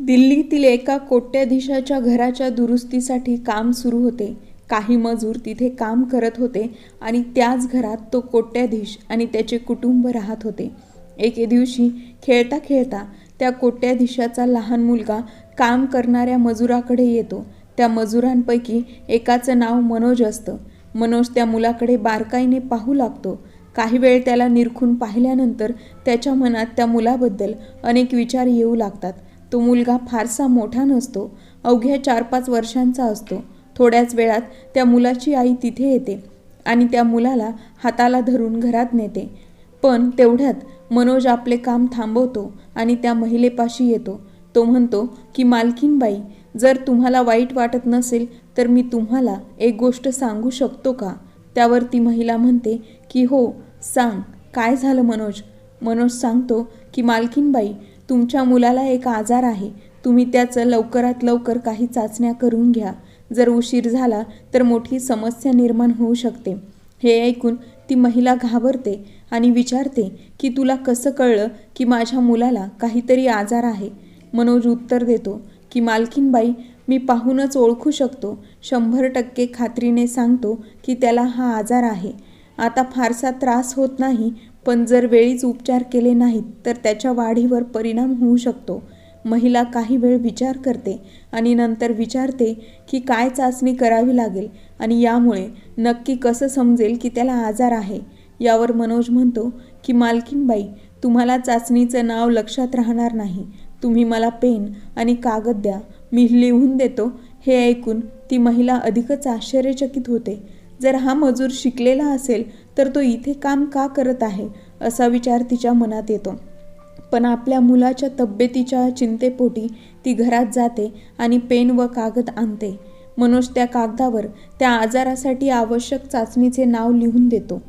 दिल्लीतील एका कोट्याधीशाच्या घराच्या दुरुस्तीसाठी काम सुरू होते. काही मजूर तिथे काम करत होते आणि त्याच घरात तो कोट्याधीश आणि त्याचे कुटुंब राहत होते. एके दिवशी खेळता खेळता त्या कोट्याधीशाचा लहान मुलगा काम करणाऱ्या मजुराकडे येतो. त्या मजुरांपैकी एकाचं नाव मनोज असतं. मनोज त्या मुलाकडे बारकाईने पाहू लागतो. काही वेळ त्याला निरखून पाहिल्यानंतर त्याच्या मनात त्या मुलाबद्दल अनेक विचार येऊ लागतात. तो मुलगा फारसा मोठा नसतो अवघ्या चार पाच वर्षांचा असतो. थोड्याच वेळात त्या मुलाची आई तिथे येते आणि त्या मुलाला हाताला धरून घरात नेते. पण तेवढ्यात मनोज आपले काम थांबवतो आणि त्या महिलेपाशी येतो. तो म्हणतो की मालकीनबाई जर तुम्हाला वाईट वाटत नसेल तर मी तुम्हाला एक गोष्ट सांगू शकतो का? त्यावर ती महिला म्हणते की हो सांग. काय झालं मनोज? मनोज सांगतो की मालकीनबाई तुमच्या मुलाला एक आजार आहे. तुम्ही त्याचं लवकरात लवकर काही चाचण्या करून घ्या. जर उशीर झाला तर मोठी समस्या निर्माण होऊ शकते. हे ऐकून ती महिला घाबरते आणि विचारते की तुला कसं कळलं की माझ्या मुलाला काहीतरी आजार आहे? मनोज उत्तर देतो की मालकीनबाई मी पाहूनच ओळखू शकतो. शंभर टक्के खात्रीने सांगतो की त्याला हा आजार आहे. आता फारसा त्रास होत नाही पण जर वेळीच उपचार केले नाहीत तर त्याच्या वाढीवर परिणाम होऊ शकतो. महिला काही वेळ विचार करते आणि नंतर विचारते की काय चाचणी करावी लागेल आणि यामुळे नक्की कसं समजेल की त्याला आजार आहे. यावर मनोज म्हणतो की मालकीनबाई तुम्हाला चाचणीचं नाव लक्षात राहणार नाही. तुम्ही मला पेन आणि कागद द्या. मी लिहून देतो. हे ऐकून ती महिला अधिकच आश्चर्यचकित होते. जर हा मजूर शिकलेला असेल तर तो इथे काम का करत आहे असा विचार तिच्या मनात येतो. पण आपल्या मुलाच्या तब्येतीच्या चिंतेपोटी ती घरात जाते आणि पेन व कागद आणते. मनोज त्या कागदावर त्या आजारासाठी आवश्यक चाचणीचे नाव लिहून देतो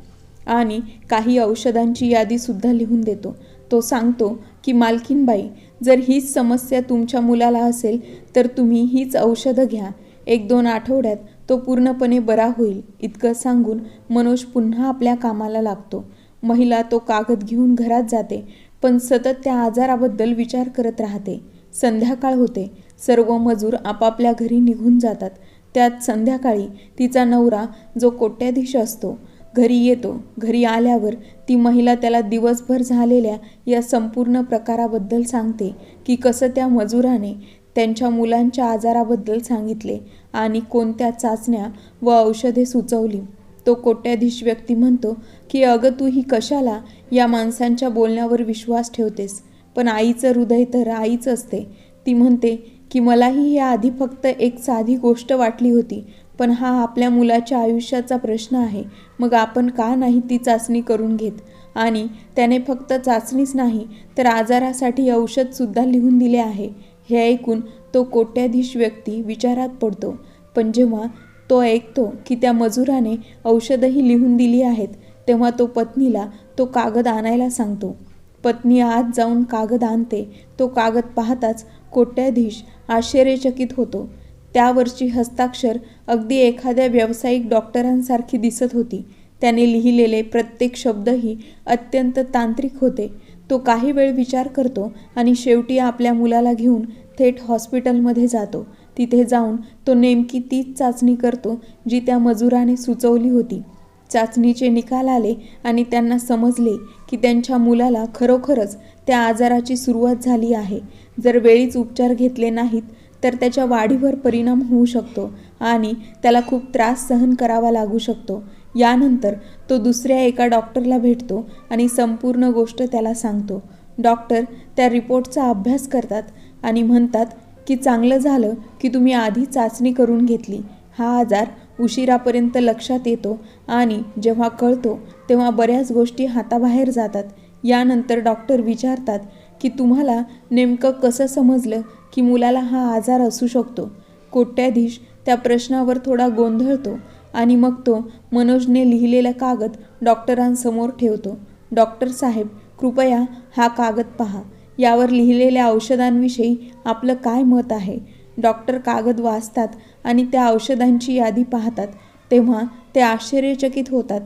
आणि काही औषधांची यादीसुद्धा लिहून देतो. तो सांगतो की मालकीनबाई जर हीच समस्या तुमच्या मुलाला असेल तर तुम्ही हीच औषधं घ्या. एक दोन आठवड्यात तो पूर्णपणे बरा होईल इतकं सांगून मनोज पुन्हा आपल्या कामाला लागतो. महिला तो कागद घेऊन घरात जाते पण सतत त्या आजाराबद्दल विचार करत राहते. संध्याकाळ होते सर्व मजूर आपापल्या घरी निघून जातात. त्यात संध्याकाळी तिचा नवरा जो कोट्याधीश असतो घरी येतो. घरी आल्यावर ती महिला त्याला दिवसभर झालेल्या या संपूर्ण प्रकाराबद्दल सांगते की कसं त्या मजुराने त्यांच्या मुलांच्या आजाराबद्दल सांगितले आणि कोणत्या चाचण्या व औषधे सुचवली. तो कोट्याधीश व्यक्ती म्हणतो की अगं तू ही कशाला? या माणसांच्या बोलण्यावर विश्वास ठेवतेस. पण आईचं हृदय तर आईच असते ती म्हणते की मलाही हे आधी फक्त एक साधी गोष्ट वाटली होती. पण हा आपल्या मुलाच्या आयुष्याचा प्रश्न आहे. मग आपण का नाही ती चाचणी करून घेत? आणि त्याने फक्त चाचणीच नाही तर आजारासाठी औषधसुद्धा लिहून दिले आहे. हे ऐकून तो कोट्याधीश व्यक्ती विचारात पडतो. पण जेव्हा तो ऐकतो की त्या मजुराने औषधही लिहून दिली आहेत तेव्हा तो पत्नीला तो कागद आणायला सांगतो. पत्नी आत जाऊन कागद आणते. तो कागद पाहताच कोट्याधीश आश्चर्यचकित होतो. त्यावरची हस्ताक्षर अगदी एखाद्या व्यावसायिक डॉक्टरांसारखी दिसत होती. त्याने लिहिलेले प्रत्येक शब्दही अत्यंत तांत्रिक होते. तो काही वेळ विचार करतो आणि शेवटी आपल्या मुलाला घेऊन थेट हॉस्पिटलमध्ये जातो. तिथे जाऊन तो नेमकी तीच चाचणी करतो जी त्या मजुराने सुचवली होती. चाचणीचे निकाल आले आणि त्यांना समजले की त्यांच्या मुलाला खरोखरच त्या आजाराची सुरुवात झाली आहे. जर वेळीच उपचार घेतले नाहीत तर त्याच्या वाढीवर परिणाम होऊ शकतो आणि त्याला खूप त्रास सहन करावा लागू शकतो. यानंतर तो दुसऱ्या एका डॉक्टरला भेटतो आणि संपूर्ण गोष्ट त्याला सांगतो. डॉक्टर त्या रिपोर्टचा अभ्यास करतात आणि म्हणतात की चांगलं झालं की तुम्ही आधी चाचणी करून घेतली. हा आजार उशिरापर्यंत लक्षात येतो आणि जेव्हा कळतो तेव्हा बऱ्याच गोष्टी हाताबाहेर जातात. यानंतर डॉक्टर विचारतात की तुम्हाला नेमकं कसं समजलं की मुलाला हा आजार असू शकतो? कोट्याधीश त्या प्रश्नावर थोडा गोंधळतो आणि मग तो मनोजने लिहिलेला कागद डॉक्टरांसमोर ठेवतो. डॉक्टर साहेब कृपया हा कागद पहा. यावर लिहिलेल्या औषधांविषयी आपलं काय मत आहे? डॉक्टर कागद वाचतात आणि त्या औषधांची यादी पाहतात. तेव्हा ते आश्चर्यचकित होतात.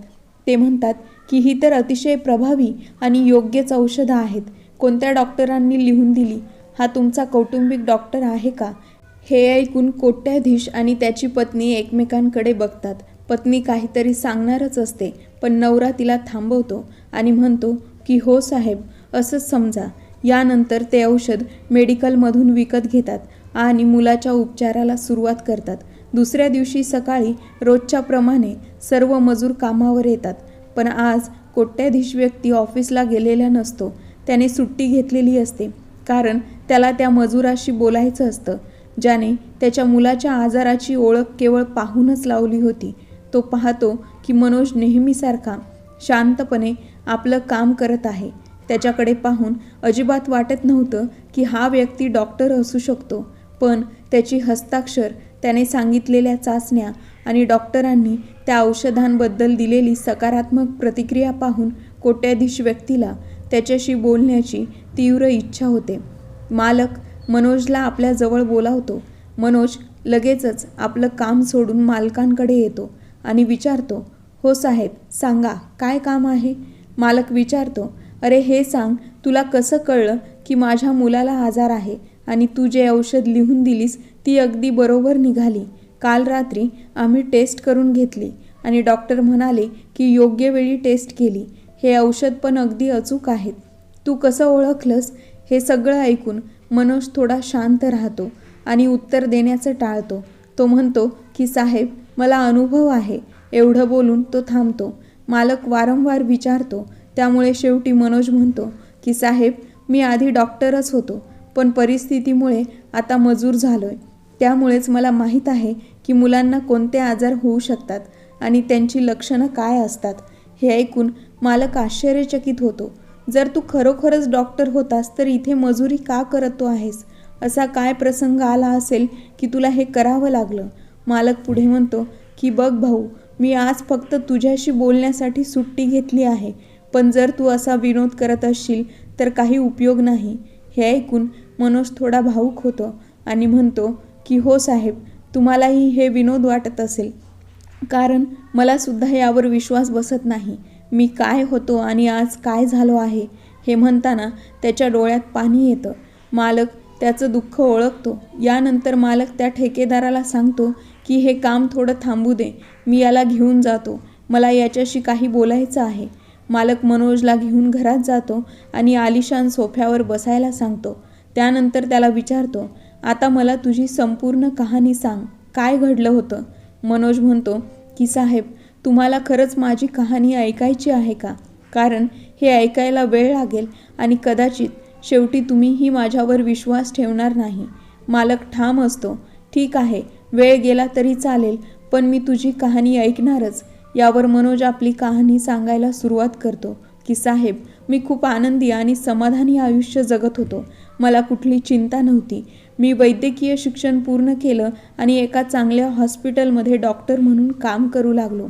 ते म्हणतात की ही तर अतिशय प्रभावी आणि योग्यच औषधं आहेत. कोणत्या डॉक्टरांनी लिहून दिली? हा तुमचा कौटुंबिक डॉक्टर आहे का? हे ऐकून कोट्याधीश आणि त्याची पत्नी एकमेकांकडे बघतात. पत्नी काहीतरी सांगणारच असते पण नवरा तिला थांबवतो आणि म्हणतो की हो साहेब असंच समजा. यानंतर ते औषध मेडिकलमधून विकत घेतात आणि मुलाच्या उपचाराला सुरुवात करतात. दुसऱ्या दिवशी सकाळी रोजच्याप्रमाणे सर्व मजूर कामावर येतात. पण आज कोट्याधीश व्यक्ती ऑफिसला गेलेला नसतो. त्याने सुट्टी घेतलेली असते. कारण त्याला त्या मजुराशी बोलायचं असतं. ज्याने त्याच्या मुलाच्या आजाराची ओळख केवळ पाहूनच लावली होती. तो पाहतो की मनोज नेहमीसारखा शांतपणे आपलं काम करत आहे. त्याच्याकडे पाहून अजिबात वाटत नव्हतं की हा व्यक्ती डॉक्टर असू शकतो. पण त्याची हस्ताक्षर त्याने सांगितलेल्या चाचण्या आणि डॉक्टरांनी त्या औषधांबद्दल दिलेली सकारात्मक प्रतिक्रिया पाहून कोट्याधीश व्यक्तीला त्याच्याशी बोलण्याची तीव्र इच्छा होते. मालक मनोजला आपल्याजवळ बोलावतो. मनोज लगेचच आपलं काम सोडून मालकांकडे येतो आणि विचारतो हो साहेब सांगा काय काम आहे? मालक विचारतो अरे हे सांग तुला कसं कळलं की माझ्या मुलाला आजार आहे आणि तू जे औषध लिहून दिलीस ती अगदी बरोबर निघाली. काल रात्री आम्ही टेस्ट करून घेतली आणि डॉक्टर म्हणाले की योग्य वेळी टेस्ट केली. हे औषध पण अगदी अचूक आहेत. तू कसं ओळखलंस हे सगळं ऐकून मनोज थोडा शांत राहतो आणि उत्तर देण्याचं टाळतो. तो म्हणतो की साहेब मला अनुभव आहे. एवढं बोलून तो थांबतो. मालक वारंवार विचारतो. त्यामुळे शेवटी मनोज म्हणतो की साहेब मी आधी डॉक्टरच होतो पण परिस्थितीमुळे आता मजूर झालो आहे त्यामुळेच मला माहीत आहे की मुलांना कोणते आजार होऊ शकतात आणि त्यांची लक्षणं काय असतात. हे ऐकून मालक आश्चर्यचकित होतो. जर तू खरोखरच डॉक्टर होतास तर इथे मजुरी का करतो आहेस? असा काय प्रसंग आला असेल की तुला हे करावं लागलं? मालक पुढे म्हणतो की बघ भाऊ मी आज फक्त तुझ्याशी बोलण्यासाठी सुट्टी घेतली आहे. पण जर तू असा विनोद करत असशील तर काही उपयोग नाही. हे ऐकून मनोज थोडा भाऊक होतो आणि म्हणतो की हो साहेब तुम्हालाही हे विनोद वाटत असेल. कारण मला सुद्धा यावर विश्वास बसत नाही. मी काय होतो आणि आज काय झालो आहे? हे म्हणताना त्याच्या डोळ्यात पाणी येतं. मालक त्याचं दुःख ओळखतो. यानंतर मालक त्या ठेकेदाराला सांगतो की हे काम थोडं थांबू दे. मी याला घेऊन जातो. मला याच्याशी काही बोलायचं आहे. मालक मनोजला घेऊन घरात जातो आणि आलिशान सोफ्यावर बसायला सांगतो. त्यानंतर त्याला विचारतो आता मला तुझी संपूर्ण कहाणी सांग. काय घडलं होतं? मनोज म्हणतो की साहेब तुम्हाला खरंच माझी कहाणी ऐकायची आहे का? कारण हे ऐकायला वेळ लागेल आणि कदाचित शेवटी तुम्हीही माझ्यावर विश्वास ठेवणार नाही. मालक ठाम असतो. ठीक आहे वेळ गेला तरी चालेल पण मी तुझी कहाणी ऐकणारच. यावर मनोज आपली कहाणी सांगायला सुरुवात करतो की साहेब मी खूप आनंदी आणि समाधानी आयुष्य जगत होतो. मला कुठली चिंता नव्हती. मी वैद्यकीय शिक्षण पूर्ण केलं आणि एका चांगल्या हॉस्पिटलमध्ये डॉक्टर म्हणून काम करू लागलो.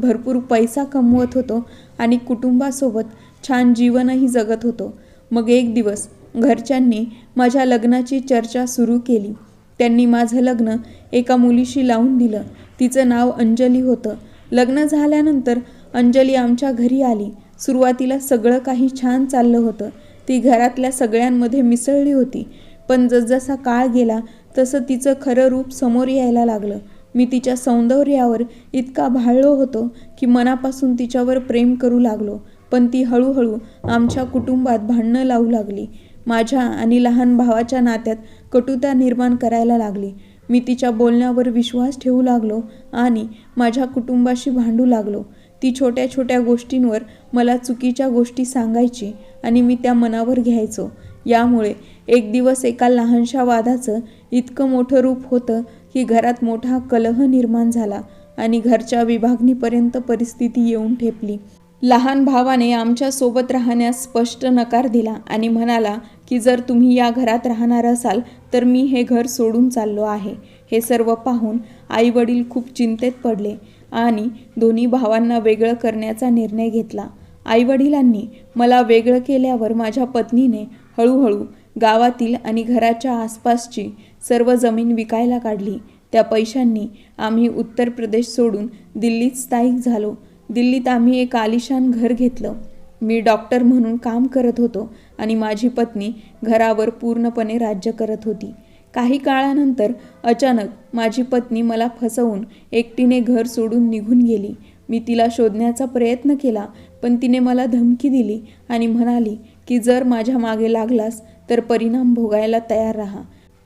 भरपूर पैसा कमवत होतो आणि कुटुंबासोबत छान जीवनही जगत होतो. मग एक दिवस घरच्यांनी माझ्या लग्नाची चर्चा सुरू केली. त्यांनी माझं लग्न एका मुलीशी लावून दिलं. तिचं नाव अंजली होतं. लग्न झाल्यानंतर अंजली आमच्या घरी आली. सुरुवातीला सगळं काही छान चाललं होतं. ती घरातल्या सगळ्यांमध्ये मिसळली होती. पण जसजसा काळ गेला तसं तिचं खरं रूप समोर यायला लागलं. मी तिच्या सौंदर्यावर इतका भाळलो होतो की मनापासून तिच्यावर प्रेम करू लागलो. पण ती हळूहळू आमच्या कुटुंबात भांडणं लावू लागली. माझ्या आणि लहान भावाच्या नात्यात कटुता निर्माण करायला लागली. मी तिच्या बोलण्यावर विश्वास ठेवू लागलो आणि माझ्या कुटुंबाशी भांडू लागलो. ती छोट्या छोट्या गोष्टींवर मला चुकीच्या गोष्टी सांगायची आणि मी त्या मनावर घ्यायचो. यामुळे एक दिवस एका लहानशा वादाचं इतकं मोठं रूप होतं की घरात मोठा कलह निर्माण झाला आणि घरच्या विभागणीपर्यंत परिस्थिती येऊन ठेपली. लहान भावाने आमच्यासोबत राहण्यास स्पष्ट नकार दिला आणि म्हणाला की जर तुम्ही या घरात राहणार असाल तर मी हे घर सोडून चाललो आहे. हे सर्व पाहून आई वडील खूप चिंतेत पडले आणि दोन्ही भावांना वेगळं करण्याचा निर्णय घेतला. आईवडिलांनी मला वेगळं केल्यावर माझ्या पत्नीने हळूहळू गावातील आणि घराच्या आसपासची सर्व जमीन विकायला काढली. त्या पैशांनी आम्ही उत्तर प्रदेश सोडून दिल्लीत स्थायिक झालो. दिल्लीत आम्ही एक आलिशान घर घेतलं. मी डॉक्टर म्हणून काम करत होतो आणि माझी पत्नी घरावर पूर्णपणे राज्य करत होती. काही काळानंतर अचानक माझी पत्नी मला फसवून एकटीने घर सोडून निघून गेली. मी तिला शोधण्याचा प्रयत्न केला पण तिने मला धमकी दिली आणि म्हणाली की जर माझ्या मागे लागलास तर परिणाम भोगायला तयार राहा.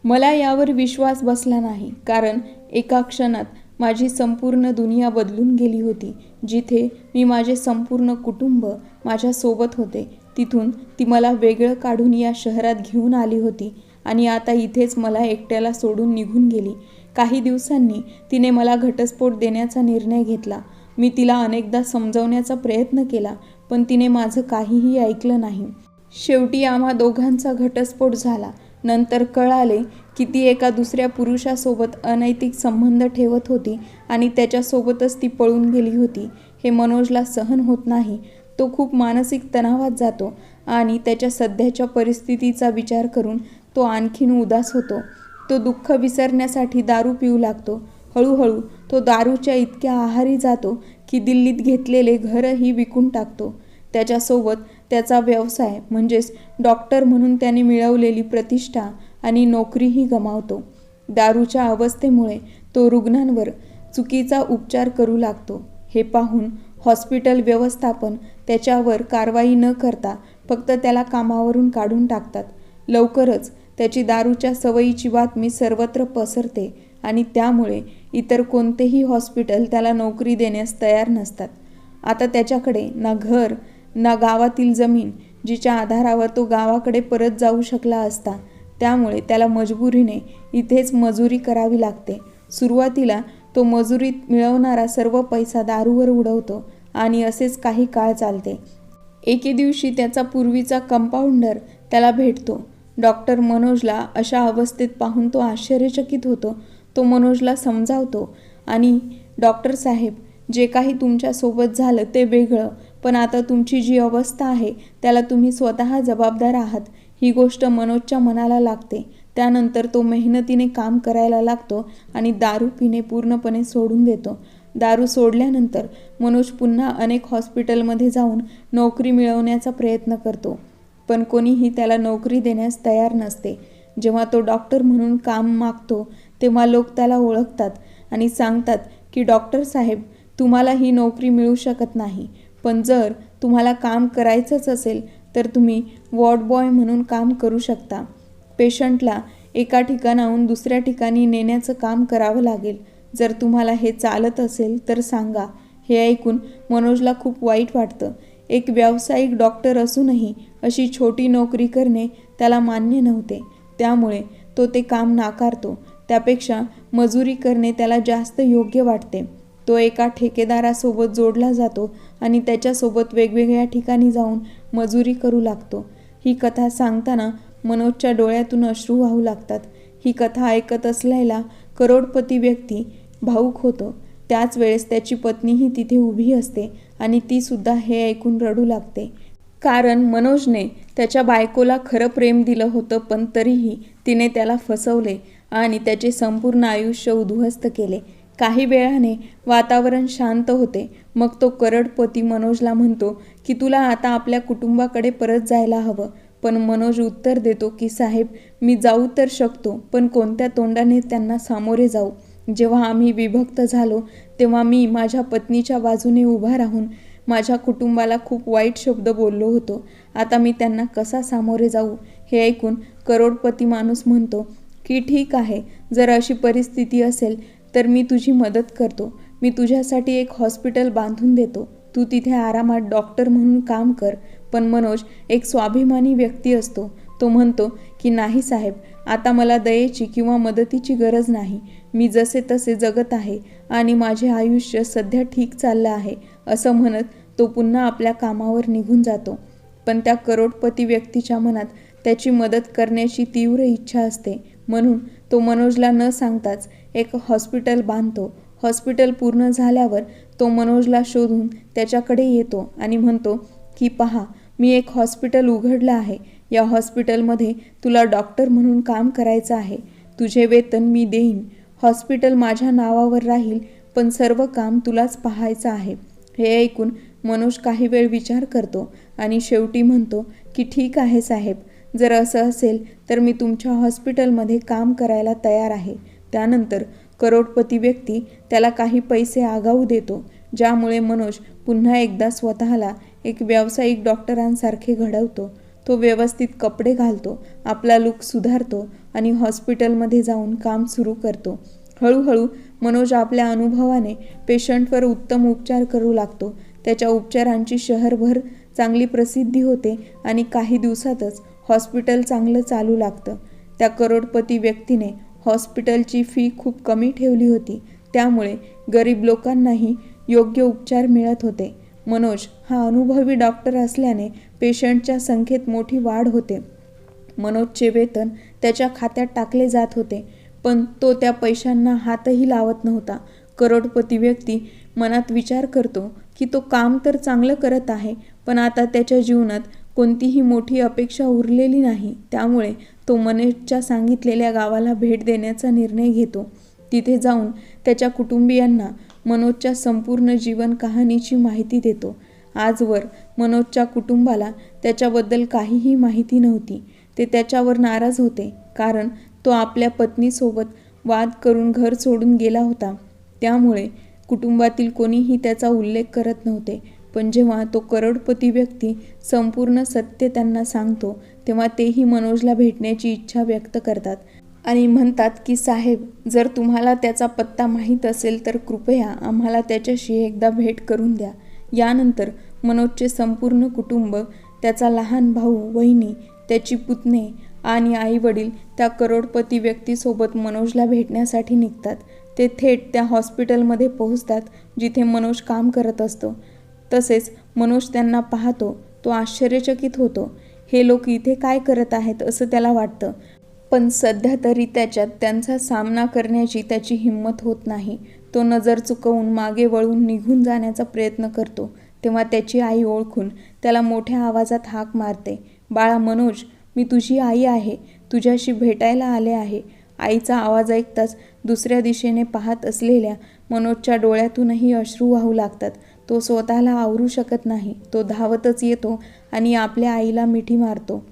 मला यावर विश्वास बसला नाही कारण एका क्षणात माझी संपूर्ण दुनिया बदलून गेली होती जिथे मी माझे संपूर्ण कुटुंब माझ्यासोबत होते. तिथून ती मला वेगळं काढून या शहरात घेऊन आली होती आणि आता इथेच मला एकट्याला सोडून निघून गेली. काही दिवसांनी तिने मला घटस्फोट देण्याचा निर्णय घेतला. मी तिला अनेकदा समजवण्याचा प्रयत्न केला पण तिने माझं काहीही ऐकलं नाही. शेवटी आम्हा दोघांचा घटस्फोट झाला. नंतर कळाले की ती एका दुसऱ्या पुरुषासोबत अनैतिक संबंध ठेवत होती आणि त्याच्यासोबतच ती पळून गेली होती. हे मनोजला सहन होत नाही. तो खूप मानसिक तणावात जातो आणि त्याच्या सध्याच्या परिस्थितीचा विचार करून तो आणखीन उदास होतो. तो दुःख विसरण्यासाठी दारू पिऊ लागतो. हळूहळू तो दारूच्या इतक्या आहारी जातो की दिल्लीत घेतलेले घरही विकून टाकतो. त्याच्यासोबत त्याचा व्यवसाय म्हणजेच डॉक्टर म्हणून त्याने मिळवलेली प्रतिष्ठा आणि नोकरीही गमावतो. दारूच्या अवस्थेमुळे तो रुग्णांवर चुकीचा उपचार करू लागतो. हे पाहून हॉस्पिटल व्यवस्थापन त्याच्यावर कारवाई न करता फक्त त्याला कामावरून काढून टाकतात. लवकरच त्याची दारूच्या सवयीची बातमी सर्वत्र पसरते आणि त्यामुळे इतर कोणतेही हॉस्पिटल त्याला नोकरी देण्यास तयार नसतात. आता त्याच्याकडे ना घर ना गावातील जमीन जिच्या आधारावर तो गावाकडे परत जाऊ शकला असता त्यामुळे त्याला मजबुरीने इथेच मजुरी करावी लागते. सुरुवातीला तो मजुरीत मिळवणारा सर्व पैसा दारूवर उडवतो आणि असेच काही काळ चालते. एके दिवशी त्याचा पूर्वीचा कंपाऊंडर त्याला भेटतो. डॉक्टर मनोजला अशा अवस्थेत पाहून तो आश्चर्यचकित होतो. तो मनोजला समजावतो आणि डॉक्टर साहेब जे काही तुमच्यासोबत झालं ते वेगळं पण आता तुमची जी अवस्था आहे त्याला तुम्ही स्वतः जबाबदार आहात. ही गोष्ट मनोजच्या मनाला लागते. त्यानंतर तो मेहनतीने काम करायला लागतो आणि दारू पिणे पूर्णपणे सोडून देतो. दारू सोडल्यानंतर मनोज पुन्हा अनेक हॉस्पिटलमध्ये जाऊन नोकरी मिळवण्याचा प्रयत्न करतो. पण कोणीही त्याला नोकरी देण्यास तयार नसते. जेव्हा तो डॉक्टर म्हणून काम मागतो तेव्हा लोक त्याला ओळखतात आणि सांगतात की डॉक्टर साहेब तुम्हाला ही नोकरी मिळू शकत नाही. पण जर तुम्हाला काम करायचंच असेल तर तुम्ही वॉर्ड बॉय म्हणून काम करू शकता. पेशंटला एका ठिकाणाहून दुसऱ्या ठिकाणी नेण्याचं काम करावं लागेल. जर तुम्हाला हे चालत असेल तर सांगा. हे ऐकून मनोजला खूप वाईट वाटतं. एक व्यावसायिक डॉक्टर असूनही अशी छोटी नोकरी करणे त्याला मान्य नव्हते. त्यामुळे तो ते काम नाकारतो. त्यापेक्षा मजुरी करणे त्याला जास्त योग्य वाटते. तो एका ठेकेदारासोबत जोडला जातो. आणि त्याच्यासोबत वेगवेगळ्या ठिकाणी जाऊन मजुरी करू लागतो. ही कथा सांगताना मनोजच्या डोळ्यातून अश्रू वाहू लागतात. ही कथा ऐकत असलेला करोडपती व्यक्ती भाऊक होतो. त्याच वेळेस त्याची पत्नीही तिथे उभी असते आणि ती सुद्धा हे ऐकून रडू लागते. कारण मनोजने त्याच्या बायकोला खरं प्रेम दिलं होतं पण तरीही तिने त्याला फसवले आणि त्याचे संपूर्ण आयुष्य उद्ध्वस्त केले. काही वेळाने वातावरण शांत होते. मग तो करडपती मनोजला म्हणतो की तुला आता आपल्या कुटुंबाकडे परत जायला हवं. पण मनोज उत्तर देतो की साहेब मी जाऊ तर शकतो पण कोणत्या तोंडाने त्यांना सामोरे जाऊ? जेव्हा आम्ही विभक्त झालो तेव्हा मी माझ्या पत्नीच्या बाजूने उभा राहून माझ्या कुटुंबाला खूप वाईट शब्द बोललो होतो. आता मी त्यांना कसा सामोरे जाऊ? हे ऐकून करोडपती माणूस म्हणतो की ठीक आहे. जर अशी परिस्थिती असेल तर मी तुझी मदत करतो. मी तुझ्यासाठी एक हॉस्पिटल बांधून देतो. तू तिथे आरामात डॉक्टर म्हणून काम कर. पण मनोज एक स्वाभिमानी व्यक्ती असतो. तो म्हणतो की नाही साहेब आता मला दयेची किंवा मदतीची गरज नाही. मी जसे तसे जगत आहे आणि माझे आयुष्य सध्या ठीक चाललं आहे असं म्हणत तो पुन्हा आपल्या कामावर निघून जातो. पण त्या करोडपती व्यक्तीच्या मनात त्याची मदत करण्याची तीव्र इच्छा असते. म्हणून तो मनोजला न सांगताच एक हॉस्पिटल बांधतो. हॉस्पिटल पूर्ण झाल्यावर तो मनोजला शोधून त्याच्याकडे येतो आणि म्हणतो की पहा मी एक हॉस्पिटल उघडलं आहे. या हॉस्पिटलमध्ये तुला डॉक्टर म्हणून काम करायचं आहे. तुझे वेतन मी देईन. हॉस्पिटल माझ्या नावावर राहील पण सर्व काम तुलाच पाहायचं आहे. हे ऐकून मनोज काही वेळ विचार करतो आणि शेवटी म्हणतो की ठीक आहे साहेब. जर असं असेल तर मी तुमच्या हॉस्पिटलमध्ये काम करायला तयार आहे. त्यानंतर करोडपती व्यक्ती त्याला काही पैसे आगाऊ देतो ज्यामुळे मनोज पुन्हा एकदा स्वतःला एक व्यावसायिक डॉक्टरांसारखे घडवतो. तो व्यवस्थित कपडे घालतो आपला लुक सुधारतो आणि हॉस्पिटलमध्ये जाऊन काम सुरू करतो. हळूहळू मनोज आपल्या अनुभवाने पेशंटवर उत्तम उपचार करू लागतो. त्याच्या उपचारांची शहरभर चांगली प्रसिद्धी होते आणि काही दिवसातच हॉस्पिटल चांगलं चालू लागतं. त्या करोडपती व्यक्तीने हॉस्पिटलची फी खूप कमी ठेवली होती. त्यामुळे गरीब लोकांनाही योग्य उपचार मिळत होते. मनोज हा अनुभवी डॉक्टर असल्याने पेशंटच्या संख्येत मोठी वाढ होते. मनोजचे वेतन त्याच्या खात्यात टाकले जात होते पण तो त्या पैशांना हातही लावत नव्हता. करोडपती व्यक्ती मनात विचार करतो की तो काम तर चांगलं करत आहे पण आता त्याच्या जीवनात कोणतीही मोठी अपेक्षा उरलेली नाही. त्यामुळे तो मनोजच्या सांगितलेल्या गावाला भेट देण्याचा निर्णय घेतो. तिथे जाऊन त्याच्या कुटुंबियांना मनोजच्या संपूर्ण जीवन कहाणीची माहिती देतो. आजवर मनोजच्या कुटुंबाला त्याच्याबद्दल काहीही माहिती नव्हती. ते त्याच्यावर नाराज होते कारण तो आपल्या पत्नीसोबत वाद करून घर सोडून गेला होता. त्यामुळे कुटुंबातील कोणीही त्याचा उल्लेख करत नव्हते. पण जेव्हा तो करोडपती व्यक्ती संपूर्ण सत्य त्यांना सांगतो तेव्हा तेही मनोजला भेटण्याची इच्छा व्यक्त करतात. आणि म्हणतात की साहेब जर तुम्हाला त्याचा पत्ता माहीत असेल तर कृपया आम्हाला त्याच्याशी एकदा भेट करून द्या. यानंतर मनोजचे संपूर्ण कुटुंब त्याचा लहान भाऊ वहिनी त्याची पुतणे आणि आईवडील त्या करोडपती व्यक्तीसोबत मनोजला भेटण्यासाठी निघतात. ते थेट त्या हॉस्पिटलमध्ये पोहोचतात जिथे मनोज काम करत असतो. तसेच मनोज त्यांना पाहतो तो आश्चर्यचकित होतो. हे लोक इथे काय करत आहेत असं त्याला वाटतं. पण सध्या तरी त्याच्यात त्यांचा सामना करण्याची त्याची हिंमत होत नाही. तो नजर चुकवून मागे वळून निघून जाण्याचा प्रयत्न करतो. तेव्हा त्याची आई ओळखून त्याला मोठ्या आवाजात हाक मारते. बाळा मनोज मी तुझी आई आहे. तुझ्याशी भेटायला आले आहे. आईचा आवाज ऐकताच दुसऱ्या दिशेने पाहत असलेल्या मनोजच्या डोळ्यातूनही अश्रू वाहू लागतात. तो स्वतःला आवरू शकत नाही. तो धावतच येतो आणि आपल्या आईला मिठी मारतो.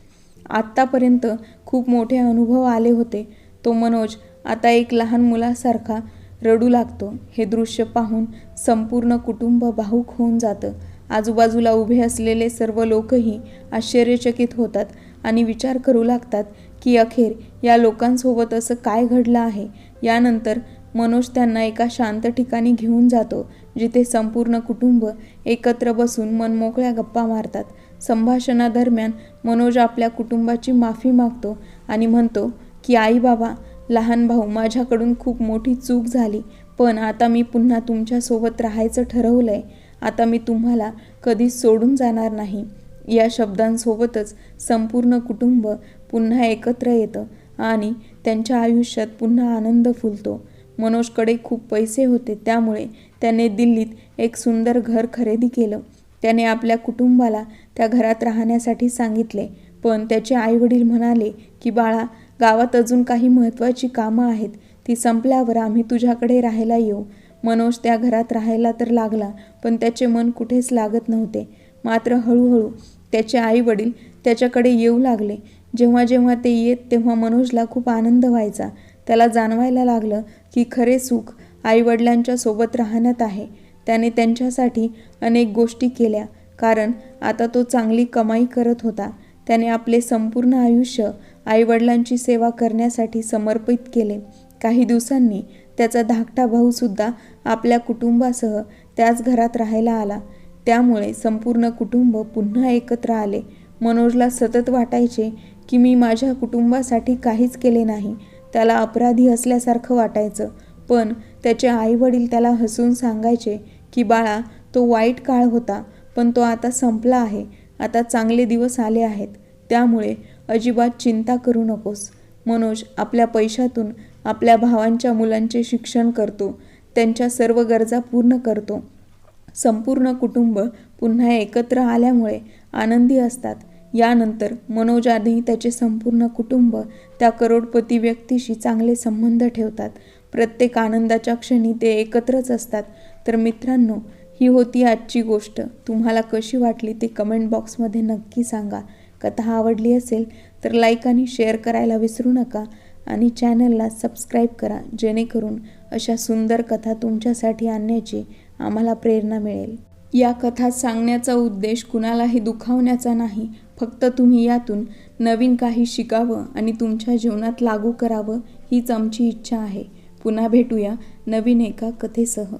आत्तापर्यंत खूप मोठे अनुभव आले होते. तो मनोज आता एक लहान मुलासारखा रडू लागतो. हे दृश्य पाहून संपूर्ण कुटुंब भाऊक होऊन जातं. आजूबाजूला उभे असलेले सर्व लोकही आश्चर्यचकित होतात आणि विचार करू लागतात की अखेर या लोकांसोबत असं काय घडलं आहे? यानंतर मनोज त्यांना एका शांत ठिकाणी घेऊन जातो जिथे संपूर्ण कुटुंब एकत्र बसून मनमोकळ्या गप्पा मारतात. संभाषणादरम्यान मनोज आपल्या कुटुंबाची माफी मागतो आणि म्हणतो की आई बाबा लहान भाऊ माझ्याकडून खूप मोठी चूक झाली पण आता मी पुन्हा तुमच्यासोबत राहायचं ठरवलं आहे आता मी तुम्हाला कधीच सोडून जाणार नाही. या शब्दांसोबतच संपूर्ण कुटुंब पुन्हा एकत्र येतं आणि त्यांच्या आयुष्यात पुन्हा आनंद फुलतो. मनोजकडे खूप पैसे होते. त्यामुळे त्याने दिल्लीत एक सुंदर घर खरेदी केलं. त्याने आपल्या कुटुंबाला त्या घरात राहण्यासाठी सांगितले. पण त्याचे आईवडील म्हणाले की बाळा गावात अजून काही महत्त्वाची कामं आहेत. ती संपल्यावर आम्ही तुझ्याकडे राहायला येऊ. मनोज त्या घरात राहायला तर लागला पण त्याचे मन कुठेच लागत नव्हते. मात्र हळूहळू त्याचे आईवडील त्याच्याकडे येऊ लागले. जेव्हा जेव्हा ते येत तेव्हा मनोजला खूप आनंद व्हायचा. त्याला जाणवायला लागलं की खरे सुख आईवडिलांच्या सोबत राहण्यात आहे. त्याने त्यांच्यासाठी अनेक गोष्टी केल्या कारण आता तो चांगली कमाई करत होता. त्याने आपले संपूर्ण आयुष्य आईवडिलांची सेवा करण्यासाठी समर्पित केले. काही दिवसांनी त्याचा धाकटा भाऊसुद्धा आपल्या कुटुंबासह त्याच घरात राहायला आला. त्यामुळे संपूर्ण कुटुंब पुन्हा एकत्र आले. मनोजला सतत वाटायचे की मी माझ्या कुटुंबासाठी काहीच केले नाही. त्याला अपराधी असल्यासारखं वाटायचं. पण त्याचे आईवडील त्याला हसून सांगायचे की बाळा तो वाईट काळ होता पण तो आता संपला आहे. आता चांगले दिवस आले आहेत. त्यामुळे अजिबात चिंता करू नकोस मनोज आपल्या पैशातून आपल्या भावांच्या मुलांचे शिक्षण करतो. त्यांच्या सर्व गरजा पूर्ण करतो. संपूर्ण कुटुंब पुन्हा एकत्र आल्यामुळे आनंदी असतात. यानंतर मनोज आधी त्याचे संपूर्ण कुटुंब त्या करोडपती व्यक्तीशी चांगले संबंध ठेवतात. प्रत्येक आनंदाच्या क्षणी ते एकत्रच असतात. तर मित्रांनो ही होती आजची गोष्ट. तुम्हाला कशी वाटली ते कमेंट बॉक्समध्ये नक्की सांगा. कथा आवडली असेल तर लाईक आणि शेअर करायला विसरू नका आणि चॅनलला सबस्क्राईब करा जेणेकरून अशा सुंदर कथा तुमच्यासाठी आणण्याची आम्हाला प्रेरणा मिळेल. या कथा सांगण्याचा उद्देश कुणालाही दुखावण्याचा नाही फक्त तुम्ही यातून नवीन काही शिकावं आणि तुमच्या जीवनात लागू करावं हीच आमची इच्छा आहे. पुन्हा भेटूया नवीन एका कथेसह.